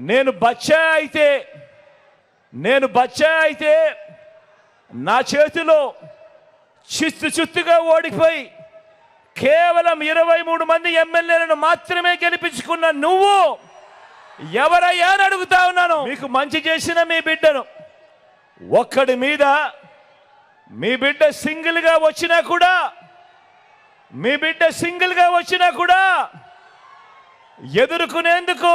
నేను బచ్చా అయితే నేను బచ్చా అయితే నా చేతిలో చిత్తు చిత్తుగా ఓడిపోయి కేవలం ఇరవై మూడు మంది ఎమ్మెల్యేలను మాత్రమే గెలిపించుకున్న నువ్వు ఎవరయ్యా అని అడుగుతా ఉన్నాను. మీకు మంచి చేసిన మీ బిడ్డను. ఒక్కడి మీద మీ బిడ్డ సింగిల్గా వచ్చినా కూడా మీ బిడ్డ సింగిల్గా వచ్చినా కూడా ఎదుర్కొనేందుకు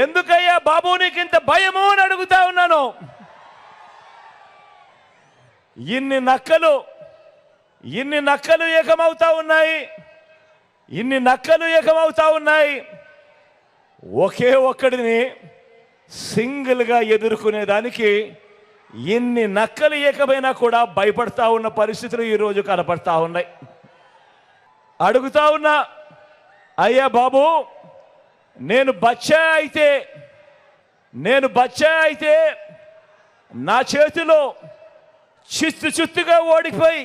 ఎందుకయ్యా బాబు నీకు ఇంత భయము అని అడుగుతా ఉన్నాను? ఇన్ని నక్కలు ఇన్ని నక్కలు ఏకమవుతా ఉన్నాయి ఇన్ని నక్కలు ఏకమవుతా ఉన్నాయి. ఒకే ఒక్కడిని సింగిల్గా ఎదుర్కొనేదానికి ఇన్ని నక్కలు ఏకమైనా కూడా భయపడతా ఉన్న పరిస్థితులు ఈరోజు కనపడతా ఉన్నాయి. అడుగుతా ఉన్నా అయ్యా బాబు నేను బచ్చా అయితే నేను బచ్చా అయితే నా చేతిలో చిత్తు చిత్తుగా ఓడిపోయి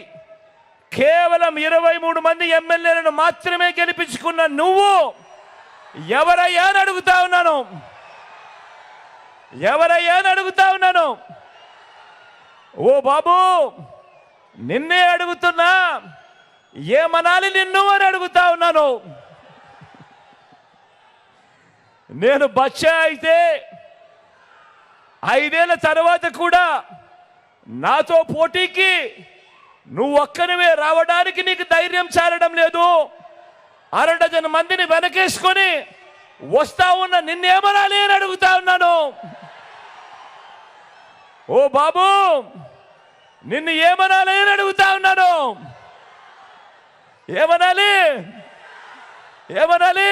కేవలం ఇరవై మూడు మంది ఎమ్మెల్యేలను మాత్రమే గెలిపించుకున్న నువ్వు ఎవరయ్యా అని అడుగుతా ఉన్నాను. ఎవరయ్యా అని అడుగుతా ఉన్నాను. ఓ బాబు నిన్నే అడుగుతున్నా ఏమనాలి నిన్ను అని అడుగుతా ఉన్నాను. నేను బచ్చా అయితే ఐదేళ్ళ తర్వాత కూడా నాతో పోటీకి నువ్వు ఒక్కనివే రావడానికి నీకు ధైర్యం చాలడం లేదు. అరడజన మందిని వెనకేసుకొని వస్తా ఉన్న నిన్నేమనాలి అని అడుగుతా ఉన్నాను. ఓ బాబు నిన్ను ఏమనాలి అని అడుగుతా ఉన్నాను. ఏమనాలి? ఏమనాలి?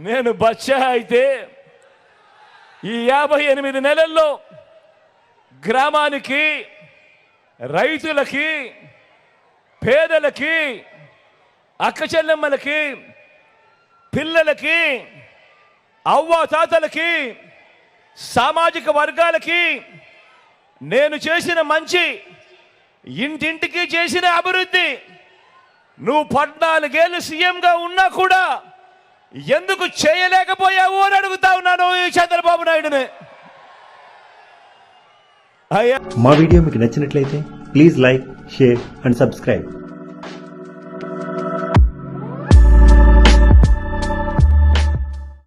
నేను బచ్చా అయితే ఈ యాభై ఎనిమిది నెలల్లో గ్రామానికి రైతులకి పేదలకి అక్కచెల్లెమ్మలకి పిల్లలకి అవ్వ తాతలకి సామాజిక వర్గాలకి నేను చేసిన మంచి ఇంటింటికి చేసిన అభివృద్ధి. నువ్వు పద్నాలుగేళ్ళు సీఎంగా ఉన్నా కూడా ఎందుకు చేయలేకపోయావు అని అడుగుతా ఉన్నాను చంద్రబాబు నాయుడుని. అయ్యా. మా వీడియో మీకు నచ్చినట్లయితే please like share and subscribe.